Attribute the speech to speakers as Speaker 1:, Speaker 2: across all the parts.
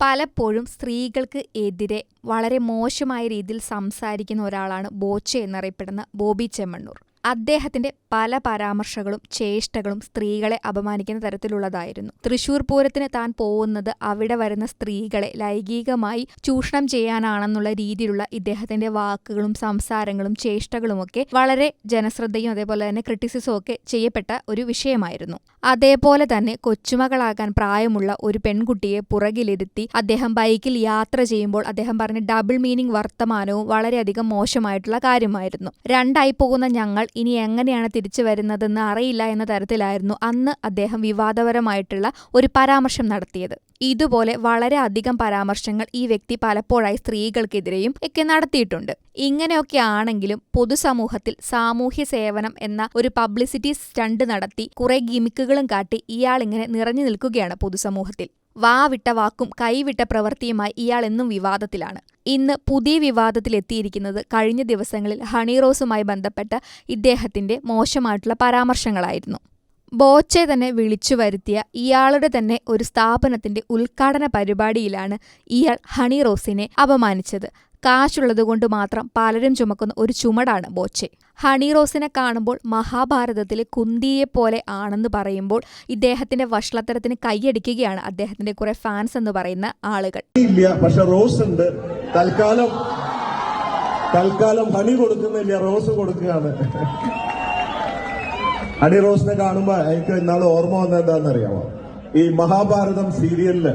Speaker 1: പലപ്പോഴും സ്ത്രീകൾക്ക് എതിരെ വളരെ മോശമായ രീതിയിൽ സംസാരിക്കുന്ന ഒരാളാണ് ബോച്ച എന്നറിയപ്പെടുന്ന ബോബി ചെമ്മണ്ണൂർ. അദ്ദേഹത്തിന്റെ പല പരാമർശങ്ങളും ചേഷ്ടകളും സ്ത്രീകളെ അപമാനിക്കുന്ന തരത്തിലുള്ളതായിരുന്നു. തൃശൂർ പൂരത്തിന് താൻ പോകുന്നത് അവിടെ വരുന്ന സ്ത്രീകളെ ലൈംഗികമായി ചൂഷണം ചെയ്യാനാണെന്നുള്ള രീതിയിലുള്ള ഇദ്ദേഹത്തിന്റെ വാക്കുകളും സംസാരങ്ങളും ചേഷ്ടകളുമൊക്കെ വളരെ ജനശ്രദ്ധയും അതേപോലെ തന്നെ ക്രിറ്റിസിസും ഒക്കെ ചെയ്യപ്പെട്ട ഒരു വിഷയമായിരുന്നു. അതേപോലെ തന്നെ കൊച്ചുമകളാകാൻ പ്രായമുള്ള ഒരു പെൺകുട്ടിയെ പുറകിലിരുത്തി അദ്ദേഹം ബൈക്കിൽ യാത്ര ചെയ്യുമ്പോൾ അദ്ദേഹം പറഞ്ഞ ഡബിൾ മീനിങ് വർത്തമാനവും വളരെയധികം മോശമായിട്ടുള്ള കാര്യമായിരുന്നു. രണ്ടായി പോകുന്ന ഞങ്ങൾ ഇനി എങ്ങനെയാണ് തിരിച്ചു വരുന്നതെന്ന് അറിയില്ല എന്ന തരത്തിലായിരുന്നു അന്ന് അദ്ദേഹം വിവാദപരമായിട്ടുള്ള ഒരു പരാമർശം നടത്തിയത്. ഇതുപോലെ വളരെ അധികം പരാമർശങ്ങൾ ഈ വ്യക്തി പലപ്പോഴായി സ്ത്രീകൾക്കെതിരെയും ഒക്കെ നടത്തിയിട്ടുണ്ട്. ഇങ്ങനെയൊക്കെ ആണെങ്കിലും പൊതുസമൂഹത്തിൽ സാമൂഹ്യ സേവനം എന്ന ഒരു പബ്ലിസിറ്റി സ്റ്റണ്ട് നടത്തി കുറെ ഗിമിക്കുകളും കാട്ടി ഇയാളിങ്ങനെ നിറഞ്ഞു നിൽക്കുകയാണ് പൊതുസമൂഹത്തിൽ. വാവിട്ട വാക്കും കൈവിട്ട പ്രവൃത്തിയുമായി ഇയാൾ എന്നും വിവാദത്തിലാണ്. ഇന്ന് പുതിയ വിവാദത്തിലെത്തിയിരിക്കുന്നത് കഴിഞ്ഞ ദിവസങ്ങളിൽ ഹണിറോസുമായി ബന്ധപ്പെട്ട ഇദ്ദേഹത്തിന്റെ മോശമായിട്ടുള്ള പരാമർശങ്ങളായിരുന്നു. ബോച്ചെ തന്നെ വിളിച്ചു വരുത്തിയ ഇയാളുടെ തന്നെ ഒരു സ്ഥാപനത്തിന്റെ ഉദ്ഘാടന പരിപാടിയിലാണ് ഇയാൾ ഹണി റോസിനെ അപമാനിച്ചത്. കാശുള്ളതുകൊണ്ട് മാത്രം പലരും ചുമക്കുന്ന ഒരു ചുമടാണ് ബോച്ചെ. ഹണി റോസിനെ കാണുമ്പോൾ മഹാഭാരതത്തിലെ കുന്തിയെപ്പോലെ ആണെന്ന് പറയുമ്പോൾ ഇദ്ദേഹത്തിന്റെ വഷളത്തരത്തിന് കൈയടിക്കുകയാണ് അദ്ദേഹത്തിന്റെ കുറെ ഫാൻസ് എന്ന് പറയുന്ന ആളുകൾ.
Speaker 2: റോസ് ഉണ്ട്. തൽക്കാലം തൽക്കാലം ഹണി കൊടുക്കുന്നില്ല റോസ് കൊടുക്കുകയാണ്. ഹണി റോസിനെ കാണുമ്പോ എനിക്ക് ഇന്നാൾ ഓർമ്മ വന്നത് എന്താണെന്നറിയാമോ? ഈ മഹാഭാരതം സീരിയലിൽ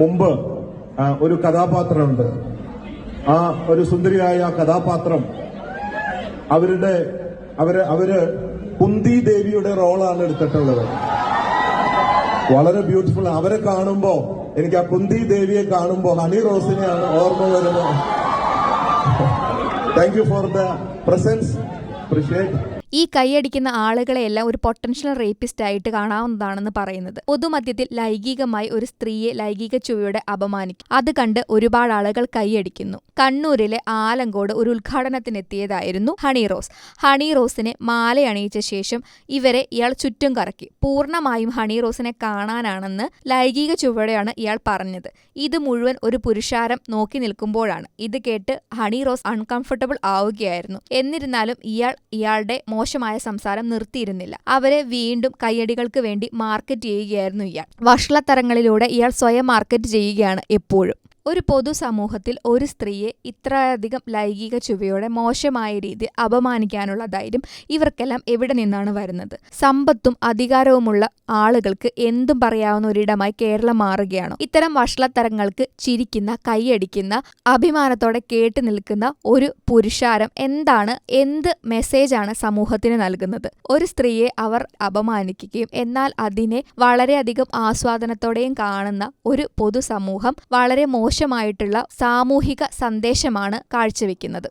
Speaker 2: മുമ്പ് ഒരു കഥാപാത്രമുണ്ട്. ആ ഒരു സുന്ദരിയായ കഥാപാത്രം അവരുടെ അവർ അവർ കുന്തി ദേവിയുടെ റോളാണ് എടുത്തിട്ടുള്ളത്. വളരെ ബ്യൂട്ടിഫുൾ അവരെ കാണുമ്പോ എനിക്ക് ആ കുന്തി ദേവിയെ കാണുമ്പോ ഹണി റോസിനെയാണ് ഓർമ്മ വരുന്നത്. Thank you for the presence appreciate
Speaker 1: ഈ കൈയടിക്കുന്ന ആളുകളെയെല്ലാം ഒരു പൊട്ടൻഷ്യൽ റേപ്പിസ്റ്റ് ആയിട്ട് കാണാവുന്നതാണെന്ന് പറയുന്നത്. പൊതുമധ്യത്തിൽ ലൈംഗികമായി ഒരു സ്ത്രീയെ ലൈംഗിക ചുവയോടെ അപമാനിക്കും. അത് കണ്ട് ഒരുപാട് ആളുകൾ കൈയടിക്കുന്നു. കണ്ണൂരിലെ ആലങ്കോട് ഒരു ഉദ്ഘാടനത്തിനെത്തിയതായിരുന്നു ഹണി റോസ്. ഹണി റോസിനെ മാലയണിയിച്ച ശേഷം ഇവരെ ഇയാൾ ചുറ്റും കറക്കി. പൂർണമായും ഹണി റോസിനെ കാണാനാണെന്ന് ലൈംഗിക ചുവടെയാണ് ഇയാൾ പറഞ്ഞത്. ഇത് മുഴുവൻ ഒരു പുരുഷാരം നോക്കി നിൽക്കുമ്പോഴാണ്. ഇത് കേട്ട് ഹണി റോസ് അൺകംഫർട്ടബിൾ ആവുകയായിരുന്നു. എന്നിരുന്നാലും ഇയാൾ ഇയാളുടെ മോശമായ സംസാരം നിർത്തിയിരുന്നില്ല. അവരെ വീണ്ടും കയ്യടികൾക്ക് വേണ്ടി മാർക്കറ്റ് ചെയ്യുകയായിരുന്നു ഇയാൾ. വഷളത്തരങ്ങളിലൂടെ ഇയാൾ സ്വയം മാർക്കറ്റ് ചെയ്യുകയാണ് എപ്പോഴും. ഒരു പൊതുസമൂഹത്തിൽ ഒരു സ്ത്രീയെ ഇത്രയധികം ലൈംഗിക ചുവയോടെ മോശമായ രീതി അപമാനിക്കാനുള്ള ധൈര്യം ഇവർക്കെല്ലാം എവിടെ നിന്നാണ് വരുന്നത്? സമ്പത്തും അധികാരവുമുള്ള ആളുകൾക്ക് എന്തും പറയാവുന്ന ഒരിടമായി കേരളം മാറുകയാണ്? ഇത്തരം വഷളത്തരങ്ങൾക്ക് ചിരിക്കുന്ന കൈയടിക്കുന്ന അഭിമാനത്തോടെ കേട്ടു നിൽക്കുന്ന ഒരു പുരുഷാരം എന്താണ്? എന്ത് മെസ്സേജാണ് സമൂഹത്തിന് നൽകുന്നത്? ഒരു സ്ത്രീയെ അവർ അപമാനിക്കുകയും എന്നാൽ അതിനെ വളരെയധികം ആസ്വാദനത്തോടെയും കാണുന്ന ഒരു പൊതുസമൂഹം വളരെ മോശമായിട്ടുള്ള സാമൂഹിക സന്ദേശമാണ് കാഴ്ചവെക്കുന്നത്.